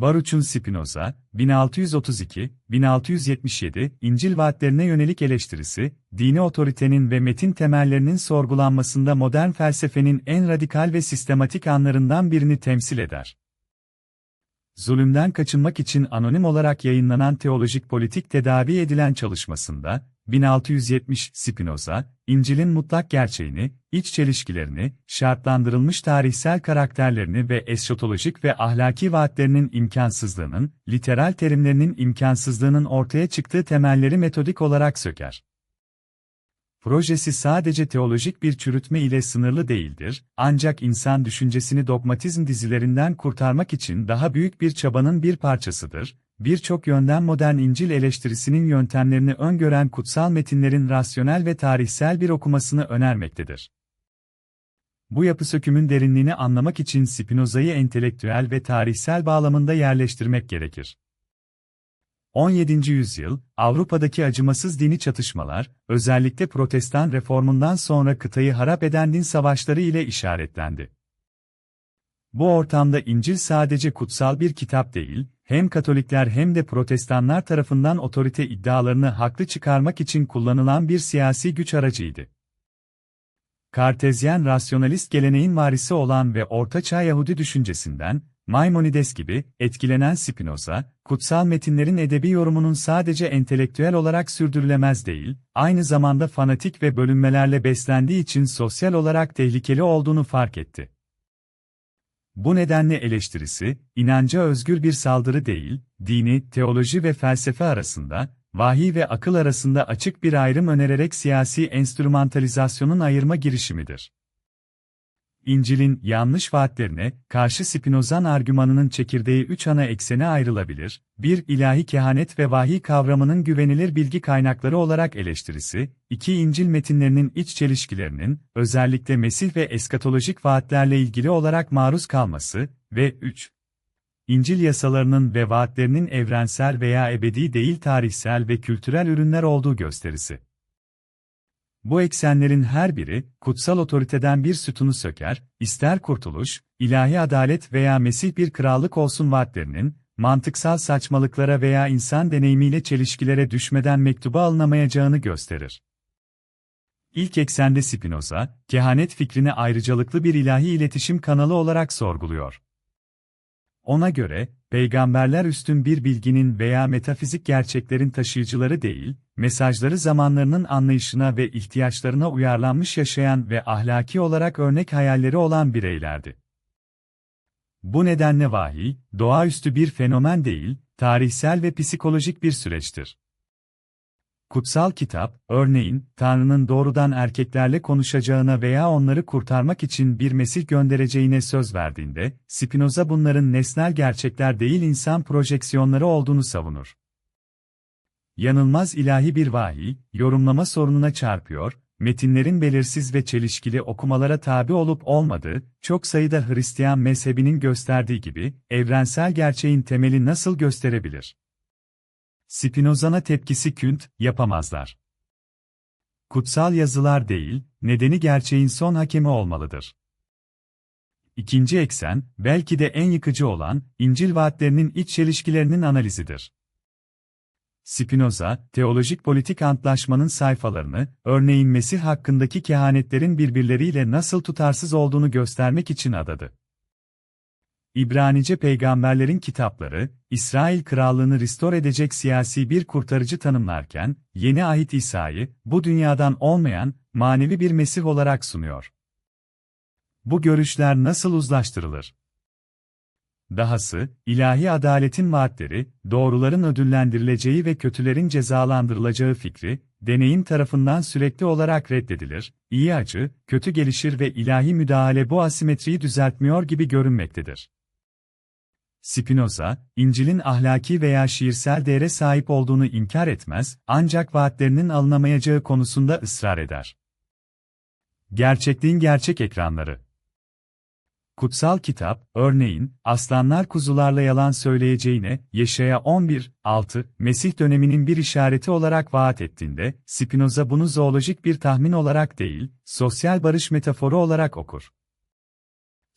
Baruch'un Spinoza, 1632-1677, İncil vaatlerine yönelik eleştirisi, dini otoritenin ve metin temellerinin sorgulanmasında modern felsefenin en radikal ve sistematik anlarından birini temsil eder. Zulümden kaçınmak için anonim olarak yayınlanan teolojik politik tedavi edilen çalışmasında, 1670 Spinoza, İncil'in mutlak gerçeğini, iç çelişkilerini, şartlandırılmış tarihsel karakterlerini ve eschatolojik ve ahlaki vaatlerinin imkansızlığının, literal terimlerinin imkansızlığının ortaya çıktığı temelleri metodik olarak söker. Projesi sadece teolojik bir çürütme ile sınırlı değildir, ancak insan düşüncesini dogmatizm dizilerinden kurtarmak için daha büyük bir çabanın bir parçasıdır, birçok yönden modern İncil eleştirisinin yöntemlerini öngören kutsal metinlerin rasyonel ve tarihsel bir okumasını önermektedir. Bu yapı sökümün derinliğini anlamak için Spinoza'yı entelektüel ve tarihsel bağlamında yerleştirmek gerekir. 17. yüzyıl, Avrupa'daki acımasız dini çatışmalar, özellikle Protestan reformundan sonra kıtayı harap eden din savaşları ile işaretlendi. Bu ortamda İncil sadece kutsal bir kitap değil, hem Katolikler hem de Protestanlar tarafından otorite iddialarını haklı çıkarmak için kullanılan bir siyasi güç aracıydı. Kartezyen rasyonalist geleneğin varisi olan ve Ortaçağ Yahudi düşüncesinden, Maimonides gibi, etkilenen Spinoza, kutsal metinlerin edebi yorumunun sadece entelektüel olarak sürdürülemez değil, aynı zamanda fanatik ve bölünmelerle beslendiği için sosyal olarak tehlikeli olduğunu fark etti. Bu nedenle eleştirisi, inanca özgür bir saldırı değil, dini, teoloji ve felsefe arasında, vahiy ve akıl arasında açık bir ayrım önererek siyasi enstrümantalizasyonun ayırma girişimidir. İncil'in yanlış vaatlerine karşı Spinozan argümanının çekirdeği üç ana eksene ayrılabilir. 1. ilahi kehanet ve vahiy kavramının güvenilir bilgi kaynakları olarak eleştirisi, 2. İncil metinlerinin iç çelişkilerinin, özellikle Mesih ve eskatolojik vaatlerle ilgili olarak maruz kalması ve 3. İncil yasalarının ve vaatlerinin evrensel veya ebedi değil tarihsel ve kültürel ürünler olduğu gösterisi. Bu eksenlerin her biri, kutsal otoriteden bir sütunu söker, ister kurtuluş, ilahi adalet veya Mesih bir krallık olsun vaatlerinin, mantıksal saçmalıklara veya insan deneyimiyle çelişkilere düşmeden mektuba alınamayacağını gösterir. İlk eksende Spinoza, kehanet fikrini ayrıcalıklı bir ilahi iletişim kanalı olarak sorguluyor. Ona göre, peygamberler üstün bir bilginin veya metafizik gerçeklerin taşıyıcıları değil, mesajları zamanlarının anlayışına ve ihtiyaçlarına uyarlanmış yaşayan ve ahlaki olarak örnek hayalleri olan bireylerdi. Bu nedenle vahiy, doğaüstü bir fenomen değil, tarihsel ve psikolojik bir süreçtir. Kutsal kitap, örneğin, Tanrı'nın doğrudan erkeklerle konuşacağına veya onları kurtarmak için bir Mesih göndereceğine söz verdiğinde, Spinoza bunların nesnel gerçekler değil insan projeksiyonları olduğunu savunur. Yanılmaz ilahi bir vahiy, yorumlama sorununa çarpıyor, metinlerin belirsiz ve çelişkili okumalara tabi olup olmadığı, çok sayıda Hristiyan mezhebinin gösterdiği gibi, evrensel gerçeğin temeli nasıl gösterebilir? Spinoza'na tepkisi künt, yapamazlar. Kutsal yazılar değil, nedeni gerçeğin son hakemi olmalıdır. İkinci eksen, belki de en yıkıcı olan, İncil vaatlerinin iç çelişkilerinin analizidir. Spinoza, teolojik politik antlaşmanın sayfalarını, örneğin Mesih hakkındaki kehanetlerin birbirleriyle nasıl tutarsız olduğunu göstermek için adadı. İbranice peygamberlerin kitapları, İsrail krallığını restore edecek siyasi bir kurtarıcı tanımlarken, yeni ahit İsa'yı, bu dünyadan olmayan, manevi bir Mesih olarak sunuyor. Bu görüşler nasıl uzlaştırılır? Dahası, ilahi adaletin vaatleri, doğruların ödüllendirileceği ve kötülerin cezalandırılacağı fikri, deneyim tarafından sürekli olarak reddedilir, iyi acı, kötü gelişir ve ilahi müdahale bu asimetriyi düzeltmiyor gibi görünmektedir. Spinoza, İncil'in ahlaki veya şiirsel değere sahip olduğunu inkar etmez, ancak vaatlerinin alınamayacağı konusunda ısrar eder. Gerçekliğin gerçek ekranları Kutsal kitap, örneğin, aslanlar kuzularla yalan söyleyeceğine, Yeşaya 11, 6, Mesih döneminin bir işareti olarak vaat ettiğinde, Spinoza bunu zoolojik bir tahmin olarak değil, sosyal barış metaforu olarak okur.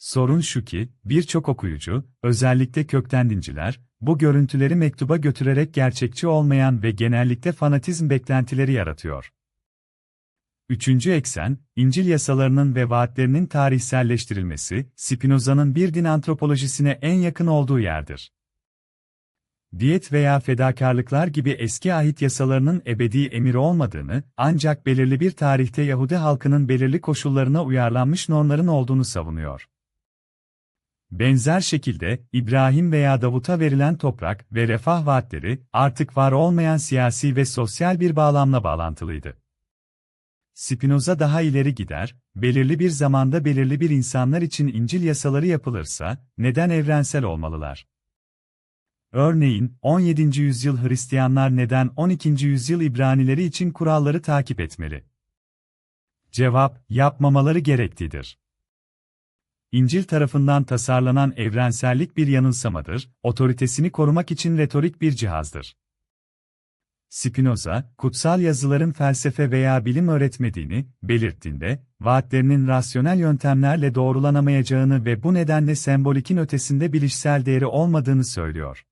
Sorun şu ki, birçok okuyucu, özellikle kökten dinciler, bu görüntüleri mektuba götürerek gerçekçi olmayan ve genellikle fanatizm beklentileri yaratıyor. Üçüncü eksen, İncil yasalarının ve vaatlerinin tarihselleştirilmesi, Spinoza'nın bir din antropolojisine en yakın olduğu yerdir. Diyet veya fedakarlıklar gibi eski ahit yasalarının ebedi emir olmadığını, ancak belirli bir tarihte Yahudi halkının belirli koşullarına uyarlanmış normların olduğunu savunuyor. Benzer şekilde, İbrahim veya Davut'a verilen toprak ve refah vaatleri, artık var olmayan siyasi ve sosyal bir bağlamla bağlantılıydı. Spinoza daha ileri gider, belirli bir zamanda belirli bir insanlar için İncil yasaları yapılırsa, neden evrensel olmalılar? Örneğin, 17. yüzyıl Hristiyanlar neden 12. yüzyıl İbranileri için kuralları takip etmeli? Cevap, yapmamaları gerektidir. İncil tarafından tasarlanan evrensellik bir yanılsamadır, otoritesini korumak için retorik bir cihazdır. Spinoza, kutsal yazıların felsefe veya bilim öğretmediğini belirttiğinde, vaatlerinin rasyonel yöntemlerle doğrulanamayacağını ve bu nedenle sembolikin ötesinde bilişsel değeri olmadığını söylüyor.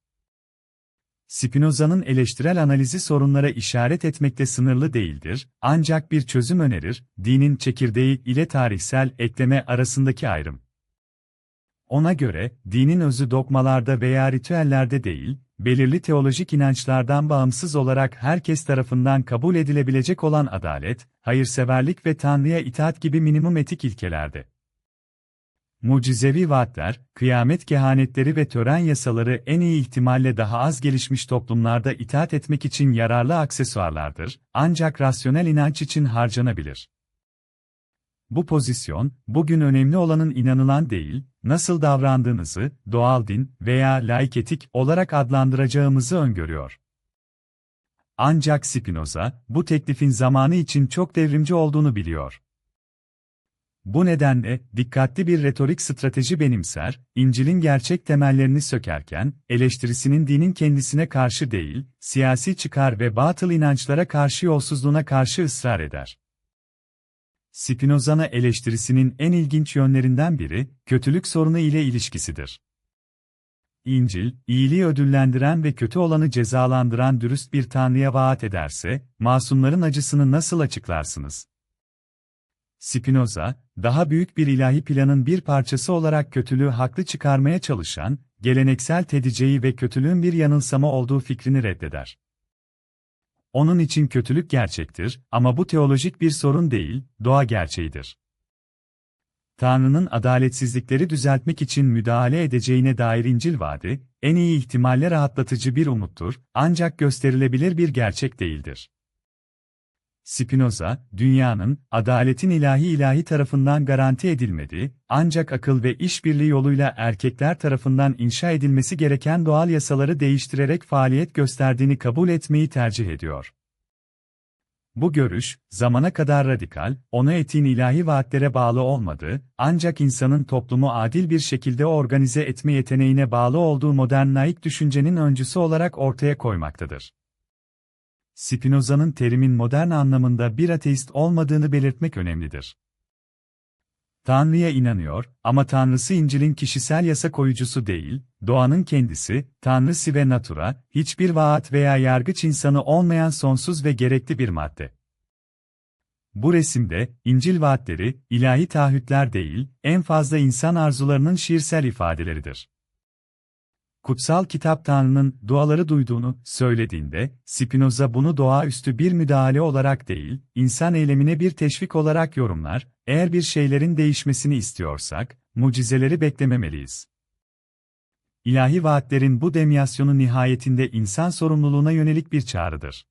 Spinoza'nın eleştirel analizi sorunlara işaret etmekte sınırlı değildir, ancak bir çözüm önerir, dinin çekirdeği ile tarihsel ekleme arasındaki ayrım. Ona göre, dinin özü dogmalarda veya ritüellerde değil, belirli teolojik inançlardan bağımsız olarak herkes tarafından kabul edilebilecek olan adalet, hayırseverlik ve Tanrı'ya itaat gibi minimum etik ilkelerde. Mucizevi vaatler, kıyamet kehanetleri ve tören yasaları en iyi ihtimalle daha az gelişmiş toplumlarda itaat etmek için yararlı aksesuarlardır, ancak rasyonel inanç için harcanabilir. Bu pozisyon, bugün önemli olanın inanılan değil, nasıl davrandığınızı, doğal din veya laik etik olarak adlandıracağımızı öngörüyor. Ancak Spinoza, bu teklifin zamanı için çok devrimci olduğunu biliyor. Bu nedenle, dikkatli bir retorik strateji benimser, İncil'in gerçek temellerini sökerken, eleştirisinin dinin kendisine karşı değil, siyasi çıkar ve batıl inançlara karşı yolsuzluğuna karşı ısrar eder. Spinoza'na eleştirisinin en ilginç yönlerinden biri, kötülük sorunu ile ilişkisidir. İncil, iyiliği ödüllendiren ve kötü olanı cezalandıran dürüst bir tanrıya vaat ederse, masumların acısını nasıl açıklarsınız? Spinoza, daha büyük bir ilahi planın bir parçası olarak kötülüğü haklı çıkarmaya çalışan, geleneksel tediceyi ve kötülüğün bir yanılsama olduğu fikrini reddeder. Onun için kötülük gerçektir ama bu teolojik bir sorun değil, doğa gerçeğidir. Tanrı'nın adaletsizlikleri düzeltmek için müdahale edeceğine dair İncil vaadi, en iyi ihtimalle rahatlatıcı bir umuttur, ancak gösterilebilir bir gerçek değildir. Spinoza, dünyanın, adaletin ilahi ilahi tarafından garanti edilmediği, ancak akıl ve işbirliği yoluyla erkekler tarafından inşa edilmesi gereken doğal yasaları değiştirerek faaliyet gösterdiğini kabul etmeyi tercih ediyor. Bu görüş, zamana kadar radikal, ona etiğin ilahi vaatlere bağlı olmadığı, ancak insanın toplumu adil bir şekilde organize etme yeteneğine bağlı olduğu modern laik düşüncenin öncüsü olarak ortaya koymaktadır. Spinoza'nın terimin modern anlamında bir ateist olmadığını belirtmek önemlidir. Tanrı'ya inanıyor ama Tanrısı İncil'in kişisel yasa koyucusu değil, doğanın kendisi, Tanrısı ve natura, hiçbir vaat veya yargıç insanı olmayan sonsuz ve gerekli bir madde. Bu resimde, İncil vaatleri, ilahi taahhütler değil, en fazla insan arzularının şiirsel ifadeleridir kutsal kitap Tanrı'nın duaları duyduğunu söylediğinde, Spinoza bunu doğaüstü bir müdahale olarak değil, insan eylemine bir teşvik olarak yorumlar, eğer bir şeylerin değişmesini istiyorsak, mucizeleri beklememeliyiz. İlahi vaatlerin bu demyasyonu nihayetinde insan sorumluluğuna yönelik bir çağrıdır.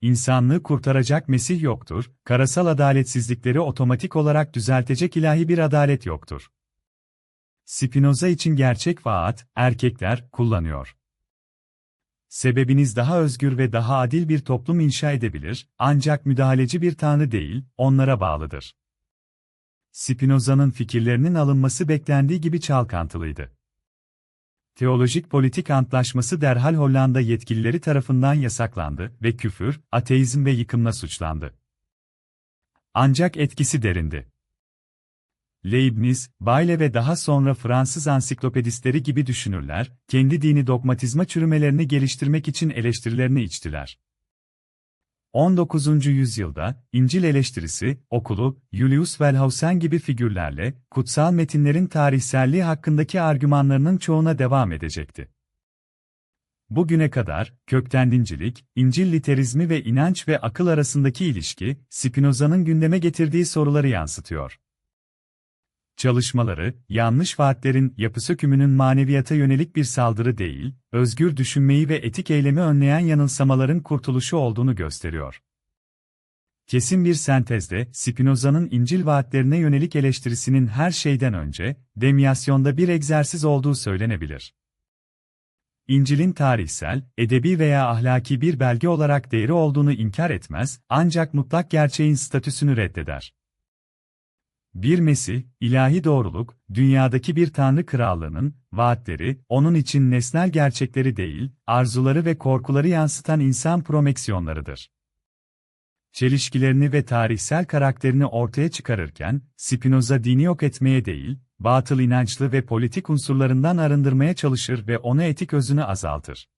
İnsanlığı kurtaracak Mesih yoktur, karasal adaletsizlikleri otomatik olarak düzeltecek ilahi bir adalet yoktur. Spinoza için gerçek vaat, erkekler, kullanıyor. Sebebiniz daha özgür ve daha adil bir toplum inşa edebilir, ancak müdahaleci bir tanrı değil, onlara bağlıdır. Spinoza'nın fikirlerinin alınması beklendiği gibi çalkantılıydı. Teolojik Politik Antlaşması derhal Hollanda yetkilileri tarafından yasaklandı ve küfür, ateizm ve yıkımla suçlandı. Ancak etkisi derindi. Leibniz, Bayle ve daha sonra Fransız ansiklopedistleri gibi düşünürler, kendi dini dogmatizma çürümelerini geliştirmek için eleştirilerini içtiler. 19. yüzyılda, İncil eleştirisi, okulu, Julius Wellhausen gibi figürlerle, kutsal metinlerin tarihselliği hakkındaki argümanlarının çoğuna devam edecekti. Bugüne kadar, kökten dincilik, İncil literizmi ve inanç ve akıl arasındaki ilişki, Spinoza'nın gündeme getirdiği soruları yansıtıyor. Çalışmaları, yanlış vaatlerin yapı sökümünün maneviyata yönelik bir saldırı değil, özgür düşünmeyi ve etik eylemi önleyen yanılsamaların kurtuluşu olduğunu gösteriyor. Kesin bir sentezde, Spinoza'nın İncil vaatlerine yönelik eleştirisinin her şeyden önce, demyasyonda bir egzersiz olduğu söylenebilir. İncil'in tarihsel, edebi veya ahlaki bir belge olarak değeri olduğunu inkar etmez, ancak mutlak gerçeğin statüsünü reddeder. Bir Mesih, ilahi doğruluk, dünyadaki bir tanrı krallığının, vaatleri, onun için nesnel gerçekleri değil, arzuları ve korkuları yansıtan insan promeksiyonlarıdır. Çelişkilerini ve tarihsel karakterini ortaya çıkarırken, Spinoza dini yok etmeye değil, batıl inançlı ve politik unsurlarından arındırmaya çalışır ve onu etik özünü azaltır.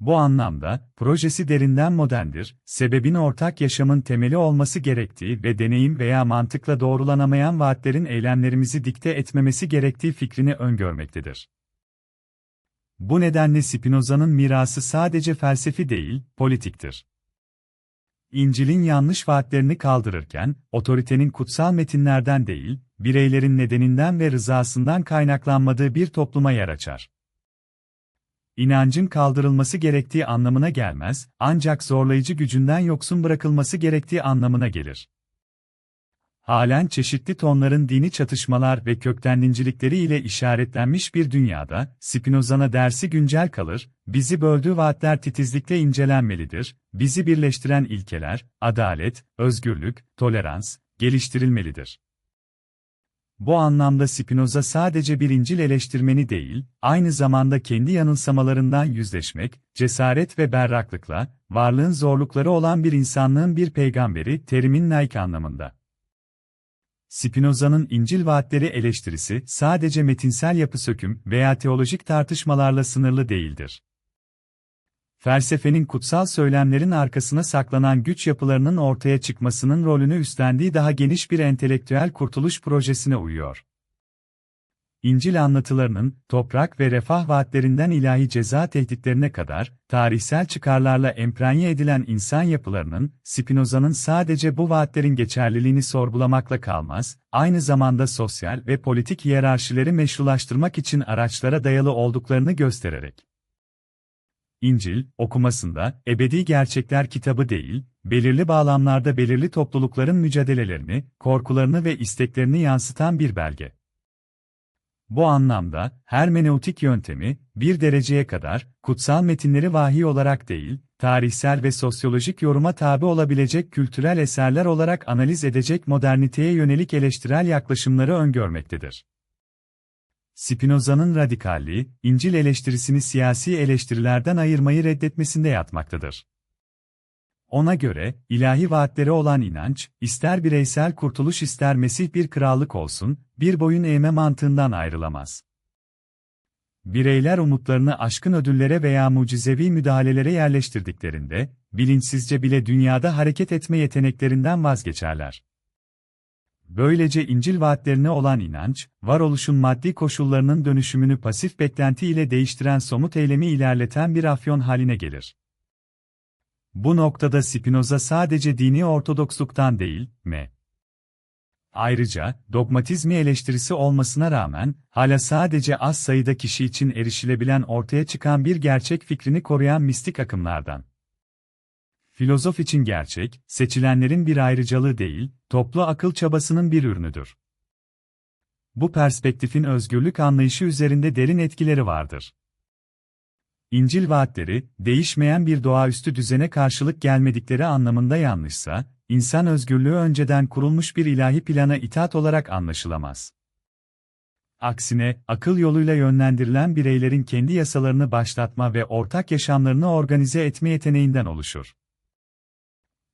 Bu anlamda, projesi derinden moderndir, sebebin ortak yaşamın temeli olması gerektiği ve deneyim veya mantıkla doğrulanamayan vaatlerin eylemlerimizi dikte etmemesi gerektiği fikrini öngörmektedir. Bu nedenle Spinoza'nın mirası sadece felsefi değil, politiktir. İncil'in yanlış vaatlerini kaldırırken, otoritenin kutsal metinlerden değil, bireylerin nedeninden ve rızasından kaynaklanmadığı bir topluma yer açar inancın kaldırılması gerektiği anlamına gelmez, ancak zorlayıcı gücünden yoksun bırakılması gerektiği anlamına gelir. Halen çeşitli tonların dini çatışmalar ve köktenlincilikleri ile işaretlenmiş bir dünyada, Spinoza'na dersi güncel kalır, bizi böldüğü vaatler titizlikle incelenmelidir, bizi birleştiren ilkeler, adalet, özgürlük, tolerans, geliştirilmelidir. Bu anlamda Spinoza sadece bir İncil eleştirmeni değil, aynı zamanda kendi yanılsamalarından yüzleşmek, cesaret ve berraklıkla, varlığın zorlukları olan bir insanlığın bir peygamberi terimin laik anlamında. Spinoza'nın İncil vaatleri eleştirisi sadece metinsel yapı söküm veya teolojik tartışmalarla sınırlı değildir felsefenin kutsal söylemlerin arkasına saklanan güç yapılarının ortaya çıkmasının rolünü üstlendiği daha geniş bir entelektüel kurtuluş projesine uyuyor. İncil anlatılarının, toprak ve refah vaatlerinden ilahi ceza tehditlerine kadar, tarihsel çıkarlarla emprenye edilen insan yapılarının, Spinoza'nın sadece bu vaatlerin geçerliliğini sorgulamakla kalmaz, aynı zamanda sosyal ve politik hiyerarşileri meşrulaştırmak için araçlara dayalı olduklarını göstererek, İncil, okumasında, ebedi gerçekler kitabı değil, belirli bağlamlarda belirli toplulukların mücadelelerini, korkularını ve isteklerini yansıtan bir belge. Bu anlamda, hermeneutik yöntemi, bir dereceye kadar, kutsal metinleri vahiy olarak değil, tarihsel ve sosyolojik yoruma tabi olabilecek kültürel eserler olarak analiz edecek moderniteye yönelik eleştirel yaklaşımları öngörmektedir. Spinoza'nın radikalliği, İncil eleştirisini siyasi eleştirilerden ayırmayı reddetmesinde yatmaktadır. Ona göre, ilahi vaatleri olan inanç, ister bireysel kurtuluş ister Mesih bir krallık olsun, bir boyun eğme mantığından ayrılamaz. Bireyler umutlarını aşkın ödüllere veya mucizevi müdahalelere yerleştirdiklerinde, bilinçsizce bile dünyada hareket etme yeteneklerinden vazgeçerler. Böylece İncil vaatlerine olan inanç, varoluşun maddi koşullarının dönüşümünü pasif beklenti ile değiştiren somut eylemi ilerleten bir afyon haline gelir. Bu noktada Spinoza sadece dini ortodoksluktan değil, m. Ayrıca, dogmatizmi eleştirisi olmasına rağmen, hala sadece az sayıda kişi için erişilebilen ortaya çıkan bir gerçek fikrini koruyan mistik akımlardan. Filozof için gerçek, seçilenlerin bir ayrıcalığı değil, toplu akıl çabasının bir ürünüdür. Bu perspektifin özgürlük anlayışı üzerinde derin etkileri vardır. İncil vaatleri, değişmeyen bir doğaüstü düzene karşılık gelmedikleri anlamında yanlışsa, insan özgürlüğü önceden kurulmuş bir ilahi plana itaat olarak anlaşılamaz. Aksine, akıl yoluyla yönlendirilen bireylerin kendi yasalarını başlatma ve ortak yaşamlarını organize etme yeteneğinden oluşur.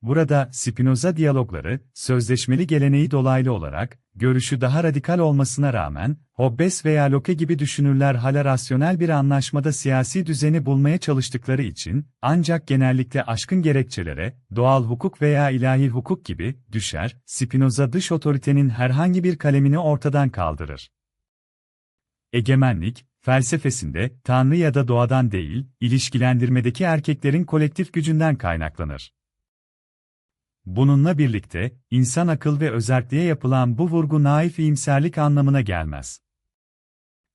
Burada, Spinoza diyalogları, sözleşmeli geleneği dolaylı olarak, görüşü daha radikal olmasına rağmen, Hobbes veya Locke gibi düşünürler hala rasyonel bir anlaşmada siyasi düzeni bulmaya çalıştıkları için, ancak genellikle aşkın gerekçelere, doğal hukuk veya ilahi hukuk gibi, düşer, Spinoza dış otoritenin herhangi bir kalemini ortadan kaldırır. Egemenlik, felsefesinde, Tanrı ya da doğadan değil, ilişkilendirmedeki erkeklerin kolektif gücünden kaynaklanır. Bununla birlikte, insan akıl ve özerkliğe yapılan bu vurgu naif iyimserlik anlamına gelmez.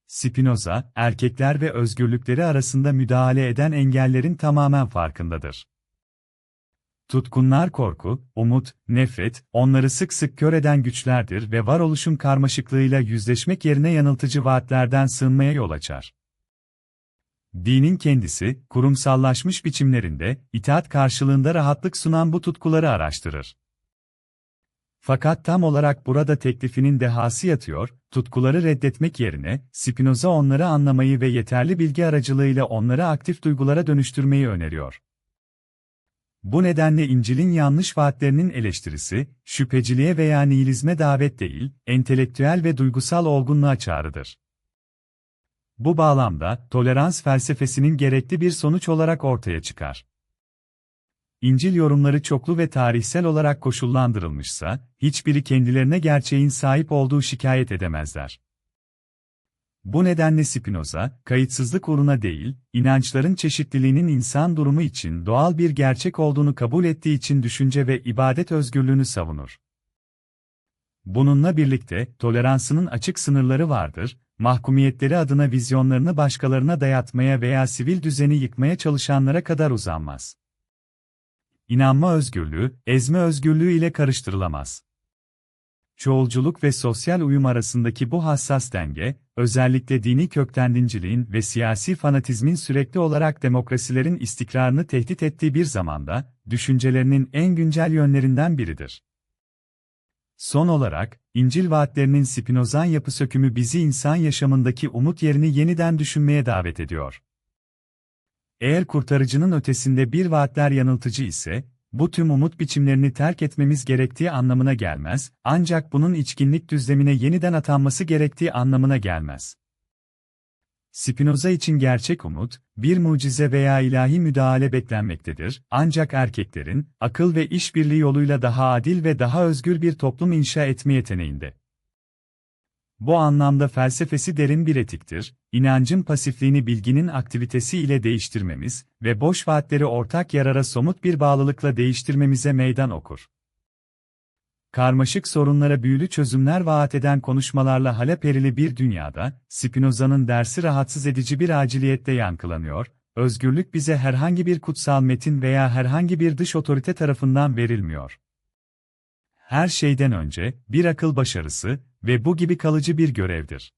Spinoza, erkekler ve özgürlükleri arasında müdahale eden engellerin tamamen farkındadır. Tutkunlar korku, umut, nefret, onları sık sık kör eden güçlerdir ve varoluşun karmaşıklığıyla yüzleşmek yerine yanıltıcı vaatlerden sığınmaya yol açar. Dinin kendisi, kurumsallaşmış biçimlerinde, itaat karşılığında rahatlık sunan bu tutkuları araştırır. Fakat tam olarak burada teklifinin dehası yatıyor, tutkuları reddetmek yerine, Spinoza onları anlamayı ve yeterli bilgi aracılığıyla onları aktif duygulara dönüştürmeyi öneriyor. Bu nedenle İncil'in yanlış vaatlerinin eleştirisi, şüpheciliğe veya nihilizme davet değil, entelektüel ve duygusal olgunluğa çağrıdır. Bu bağlamda, tolerans felsefesinin gerekli bir sonuç olarak ortaya çıkar. İncil yorumları çoklu ve tarihsel olarak koşullandırılmışsa, hiçbiri kendilerine gerçeğin sahip olduğu şikayet edemezler. Bu nedenle Spinoza, kayıtsızlık uğruna değil, inançların çeşitliliğinin insan durumu için doğal bir gerçek olduğunu kabul ettiği için düşünce ve ibadet özgürlüğünü savunur. Bununla birlikte, toleransının açık sınırları vardır, mahkumiyetleri adına vizyonlarını başkalarına dayatmaya veya sivil düzeni yıkmaya çalışanlara kadar uzanmaz. İnanma özgürlüğü, ezme özgürlüğü ile karıştırılamaz. Çoğulculuk ve sosyal uyum arasındaki bu hassas denge, özellikle dini köktendinciliğin ve siyasi fanatizmin sürekli olarak demokrasilerin istikrarını tehdit ettiği bir zamanda, düşüncelerinin en güncel yönlerinden biridir. Son olarak, İncil vaatlerinin Spinozan yapı sökümü bizi insan yaşamındaki umut yerini yeniden düşünmeye davet ediyor. Eğer kurtarıcının ötesinde bir vaatler yanıltıcı ise, bu tüm umut biçimlerini terk etmemiz gerektiği anlamına gelmez, ancak bunun içkinlik düzlemine yeniden atanması gerektiği anlamına gelmez. Spinoza için gerçek umut, bir mucize veya ilahi müdahale beklenmektedir, ancak erkeklerin, akıl ve işbirliği yoluyla daha adil ve daha özgür bir toplum inşa etme yeteneğinde. Bu anlamda felsefesi derin bir etiktir, inancın pasifliğini bilginin aktivitesi ile değiştirmemiz ve boş vaatleri ortak yarara somut bir bağlılıkla değiştirmemize meydan okur. Karmaşık sorunlara büyülü çözümler vaat eden konuşmalarla haleperili bir dünyada, Spinoza'nın dersi rahatsız edici bir aciliyette yankılanıyor, özgürlük bize herhangi bir kutsal metin veya herhangi bir dış otorite tarafından verilmiyor. Her şeyden önce, bir akıl başarısı ve bu gibi kalıcı bir görevdir.